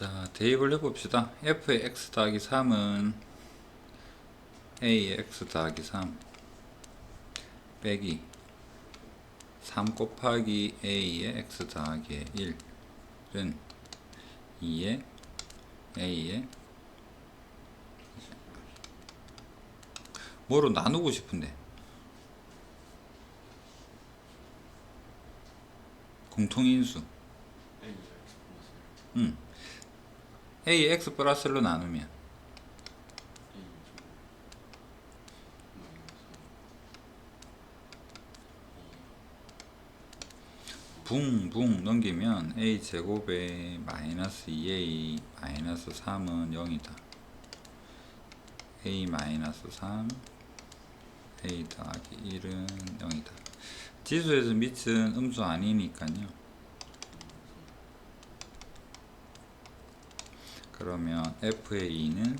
자, 대입을 해봅시다. f의 x 더하기 3은 a의 x 더하기 3 빼기 3 곱하기 a의 x 더하기 1은 2의 a의 뭐로 나누고 싶은데 공통인수 음. A x 플러스로 나누면. 붕붕 넘기면 a 제곱에 마이너스 2a 마이너스 3은 0이다. A 마이너스 3 a 더하기 1은 0이다. 지수에서 밑은 음수 아니니까요 그러면 f의 2는